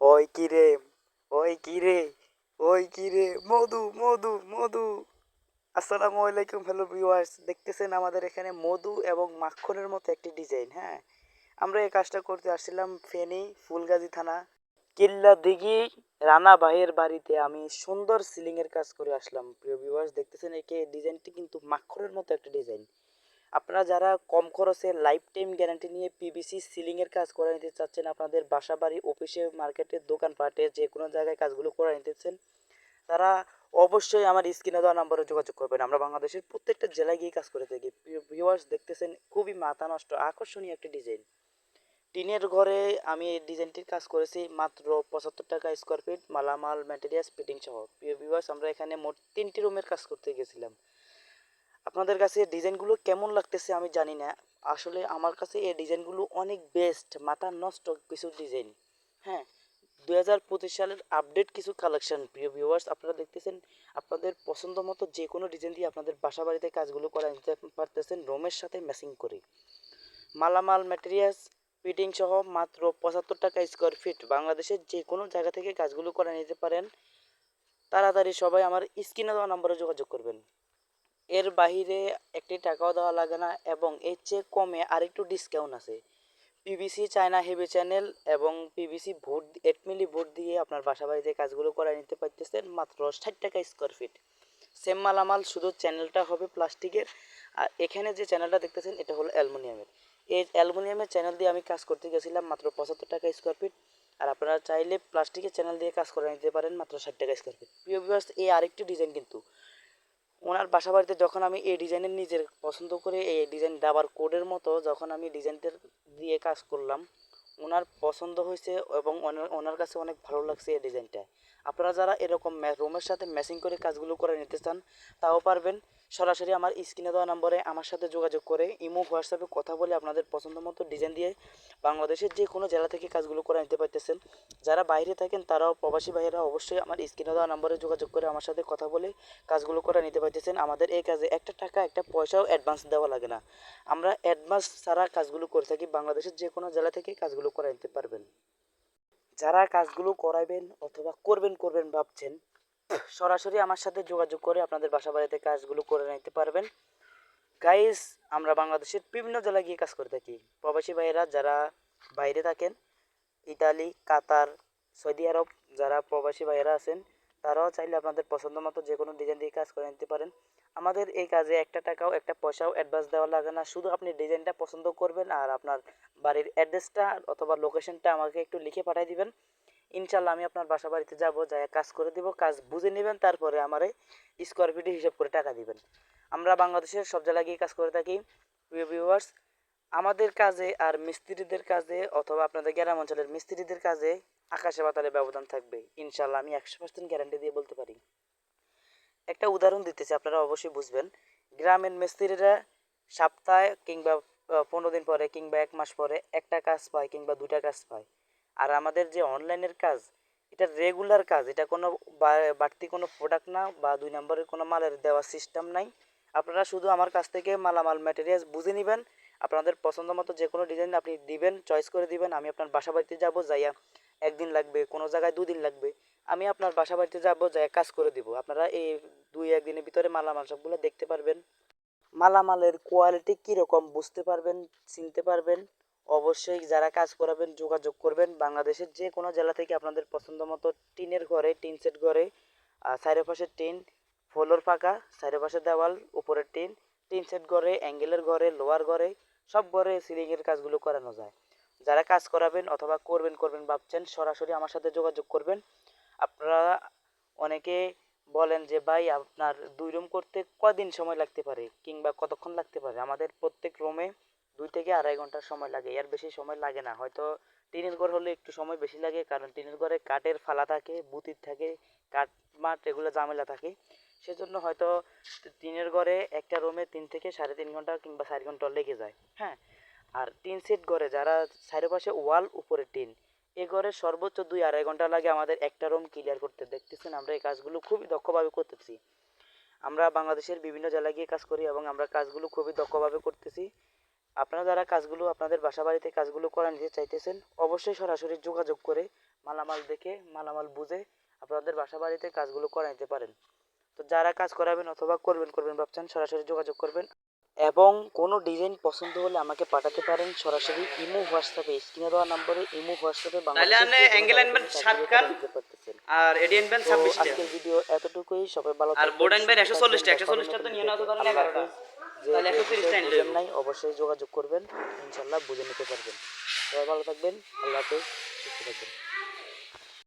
ওই কিরে ওই কিরে ওই কিরে মধু মধু মধু। আসসালামু আলাইকুম হ্যালো ভিউয়ার্স দেখতেছেন আমাদের এখানে মধু এবং মাখনের মতো একটি ডিজাইন হ্যাঁ? আমরা এই কাজটা করতে আসছিলাম ফেনী, ফুলগাজী থানা, কিল্লা দিঘি, রানা ভাইয়ের বাড়িতে। আমি সুন্দর সিলিংয়ের কাজ করে আসলাম, প্রিয় ভিউয়ার্স দেখতেছেন একে ডিজাইনটি কিন্তু মাখনের মতো একটা ডিজাইন আপনারা যারা কম খরচে লাইফ টাইম গ্যারান্টি নিয়ে পিভিসি সিলিংয়ের কাজ করে নিতে চাচ্ছেন, আপনাদের বাসা বাড়ি অফিসে মার্কেটে দোকানপাটে, যে কোনো জায়গায় কাজগুলো করে নিতেছেন তারা অবশ্যই আমার স্ক্রিনে দেওয়া নাম্বারে যোগাযোগ করবেন। আমরা বাংলাদেশের প্রত্যেকটা জেলায় গিয়ে কাজ করে থাকি। ভিউয়ার্স দেখতেছেন, খুবই মাথা নষ্ট, আকর্ষণীয় একটি ডিজাইন টিনের ঘরে আমি এই ডিজাইনটির কাজ করেছি মাত্র পঁচাত্তর টাকা স্কোয়ার ফিট মালামাল ম্যাটেরিয়ালস ফিটিং সহ। ভিউয়ার্স আমরা এখানে মোট তিনটি রুমের কাজ করতে গেছিলাম। আপনাদের কাছে ডিজাইনগুলো কেমন লাগতেছে আমি জানি না। আসলে আমার কাছে এই ডিজাইনগুলো অনেক বেস্ট মাথা নষ্ট কিছু ডিজাইন। হ্যাঁ দু হাজার পঁচিশ সালের আপডেট কিছু কালেকশন প্রিয় ভিউয়ার্স আপনারা দেখতেছেন, আপনাদের পছন্দ মতো যে কোনো ডিজাইন দিয়ে আপনাদের বাসা বাড়িতে কাজগুলো করা নিতে পারতেছেন রোমের সাথে ম্যাচিং করে। মালামাল ম্যাটেরিয়ালস ফিটিং সহ মাত্র পঁচাত্তর টাকা স্কোয়ার ফিট বাংলাদেশের যে কোনো জায়গা থেকে কাজগুলো করে নিতে পারেন, তাড়াতাড়ি সবাই আমার স্ক্রিনে দেওয়া নম্বরে যোগাযোগ করবেন। এর বাহিরে একটি টাকাও দেওয়া লাগে না এবং এর চেয়ে কমে আরেকটু ডিসকাউন্ট আছে। পিভিসি চায়না হেভি চ্যানেল এবং পিভিসি ভোট এইট মিলি ভোট দিয়ে আপনার বাসা বাড়িতে কাজগুলো করে নিতে পারতেছেন মাত্র ষাট টাকা স্কোয়ার ফিট সেম মালামাল, শুধু চ্যানেলটা হবে প্লাস্টিকের আর এখানে যে চ্যানেলটা দেখতেছেন, এটা হলো অ্যালুমিনিয়ামের। এই অ্যালুমিনিয়ামের চ্যানেল দিয়ে আমি কাজ করতে গেছিলাম মাত্র পঁচাত্তর টাকা স্কোয়ার ফিট আর আপনারা চাইলে প্লাস্টিকের চ্যানেল দিয়ে কাজ করে নিতে পারেন মাত্র ষাট টাকা স্কোয়ার ফিট প্রিয় এই আরেকটি ডিজাইন কিন্তু। ওনার বাসা বাড়িতে যখন আমি এই ডিজাইনের নিজের পছন্দ করে এই ডিজাইন দাবার কোডের মতো যখন আমি ডিজাইনটার দিয়ে কাজ করলাম, ওনার পছন্দ হয়েছে এবং ওনার কাছে অনেক ভালো লাগছে এই ডিজাইনটা আপনারা যারা এরকম রুমের সাথে ম্যাচিং করে কাজগুলো করে নিতে চান, তাও পারবেন। সরাসরি আমার স্ক্রিনে দেওয়া নম্বরে আমার সাথে যোগাযোগ করে ইমো, হোয়াটসঅ্যাপে কথা বলে আপনাদের পছন্দ মতো ডিজাইন দিয়ে বাংলাদেশের যে কোনো জেলা থেকে কাজগুলো করে নিতে পারতেছেন। যারা বাইরে থাকেন, তারাও প্রবাসী ভাইয়েরা অবশ্যই আমার স্ক্রিনে দেওয়া নম্বরে যোগাযোগ করে আমার সাথে কথা বলে কাজগুলো করে নিতে পারতেছেন। আমাদের এই কাজে একটা টাকা, একটা পয়সাও অ্যাডভান্স দেওয়া লাগে না। আমরা অ্যাডভান্স ছাড়া কাজগুলো করে থাকি, বাংলাদেশের যে কোনো জেলা থেকে কাজগুলো করে নিতে পারবেন। যারা কাজগুলো করাবেন অথবা করবেন করবেন ভাবছেন, সরাসরি আমার সাথে যোগাযোগ করে আপনাদের বাসা বাড়িতে কাজগুলো করে নিতে পারবেন। গাইস আমরা বাংলাদেশের বিভিন্ন জেলায় গিয়ে কাজ করে থাকি। প্রবাসী ভাইয়েরা যারা বাইরে থাকেন, ইতালি, কাতার, সৌদি আরব, যারা প্রবাসী ভাইয়েরা আছেন, তারাও চাইলে আপনাদের পছন্দ মতো যে কোনো ডিজাইন দিয়ে কাজ করে নিতে পারেন। আমাদের এই কাজে একটা টাকাও, একটা পয়সাও অ্যাডভান্স দেওয়া লাগে না। শুধু আপনি ডিজাইনটা পছন্দ করবেন আর আপনার বাড়ির অ্যাড্রেসটা অথবা লোকেশনটা আমাকে একটু লিখে পাঠিয়ে দিবেন। ইনশাল্লাহ আমি আপনার বাসা বাড়িতে যাব যাই কাজ করে দিব, কাজ বুঝে নেবেন, তারপরে আমারে স্কোয়ার ফিটে হিসাব করে টাকা দিবেন। আমরা বাংলাদেশের সব জায়গায় গিয়ে কাজ করে থাকি। ভিউয়ার্স আমাদের কাজে আর মিস্ত্রিদের কাজে অথবা আপনাদের গ্রাম অঞ্চলের মিস্ত্রিদের কাজে আকাশে বাতালে ব্যবধান থাকবে। ইনশাল্লাহ আমি একশো পার্সেন্ট গ্যারান্টি দিয়ে বলতে পারি। একটা উদাহরণ দিতেছি, আপনারা অবশ্যই বুঝবেন। গ্রামের মিস্ত্রিরা সপ্তাহে কিংবা পনেরো দিন পরে কিংবা এক মাস পরে একটা কাজ পায় কিংবা দুটা কাজ পায়। আর আমাদের যে অনলাইনের কাজ, এটা রেগুলার কাজ, এটা কোনো বাড়তি কোনো প্রোডাক্ট না বা দুই নম্বরের কোনো মালের দেওয়া সিস্টেম নাই। আপনারা শুধু আমার কাছ থেকে মালামাল ম্যাটেরিয়ালস বুঝে নেবেন, আপনাদের পছন্দ মতো যে কোনো ডিজাইন আপনি দিবেন চয়েস করে দিবেন, আমি আপনার বাসা বাড়িতে যাব, যাইয়া একদিন লাগবে, কোনো জায়গায় দুদিন লাগবে। আমি আপনার বাসা বাড়িতে যাব, যাইয়া কাজ করে দিব। আপনারা এই দুই একদিনের ভিতরে মালামাল সবগুলো দেখতে পারবেন। মালামালের কোয়ালিটি কীরকম বুঝতে পারবেন, চিনতে পারবেন। অবশ্যই যারা কাজ করাবেন, যোগাযোগ করবেন। বাংলাদেশের যে কোনো জেলা থেকে আপনাদের পছন্দ মতো টিনের ঘরে, টিন সেট ঘরে চারিপাশের টিন, ফ্লোর ফাঁকা চারিপাশের দেওয়াল, উপরের টিন টিন সেট ঘরে, অ্যাঙ্গেলের ঘরে, লোয়ার ঘরে, সব ঘরে সিলিংয়ের কাজগুলো করানো যায়। যারা কাজ করাবেন অথবা করবেন করবেন ভাবছেন, সরাসরি আমার সাথে যোগাযোগ করবেন। আপনারা অনেকে বলেন যে, ভাই, আপনার দুই রুম করতে কদিন সময় লাগতে পারে? কিংবা কতক্ষণ লাগতে পারে? আমাদের প্রত্যেক রুমে দুই থেকে আড়াই ঘণ্টার সময় লাগে। এর বেশি সময় লাগে না। হয়তো টিনের ঘর হলে একটু সময় বেশি লাগে, কারণ টিনের ঘরে কাঠের ফালা থাকে, বুতির থাকে, কাঠ মাঠ, এগুলো ঝামেলা থাকে। সেজন্য হয়তো টিনের ঘরে একটা রুমে তিন থেকে সাড়ে তিন ঘণ্টা কিংবা চার ঘণ্টা লেগে যায়। হ্যাঁ? আর টিন সেট ঘরে যারা চারিপাশে ওয়াল, উপরে টিন এ ঘরে সর্বোচ্চ দুই আড়াই ঘণ্টা লাগে আমাদের একটা রুম ক্লিয়ার করতে। দেখতেছেন, আমরা এই কাজগুলো খুবই দক্ষভাবে করতেছি। আমরা বাংলাদেশের বিভিন্ন জেলায় গিয়ে কাজ করি এবং আমরা কাজগুলো খুবই দক্ষভাবে করতেছি। আপনারা যারা কাজগুলো আপনাদের বাসা বাড়িতে কাজগুলো করে নিতে চাইতেছেন, অবশ্যই সরাসরি যোগাযোগ করে মালামাল দেখে, মালামাল বুঝে আপনাদের বাসা বাড়িতে কাজগুলো করে নিতে পারেন। তো যারা কাজ করাবেন অথবা করবেন করবেন ভাবছেন, সরাসরি যোগাযোগ করবেন। এবং কোনো ডিজাইন পছন্দ হলে আমাকে পাঠাতে পারেন। সরাসরি ইমো হোয়াটসঅ্যাপে স্ক্রিনে দেওয়া নম্বরে ইমো হোয়াটসঅ্যাপে তাহলে। আর এডি আনবেন তো ছাব্বিশটা। আজকের ভিডিও এতটুকুই। সবাই ভালো আর থাকবেন, বোর্ড আনবেন সুস্থ 140 টা, 140 টা তো নিয়ে নাও তো আল্লাহ 11 টা। তাহলে 130 টা নিলে নাই অবশ্যই যোগাযোগ করবেন। ইনশাল্লাহ বুঝে নিতে পারবেন। সবাই ভালো থাকবেন আল্লাহ হাফেজ সুস্থ থাকবেন।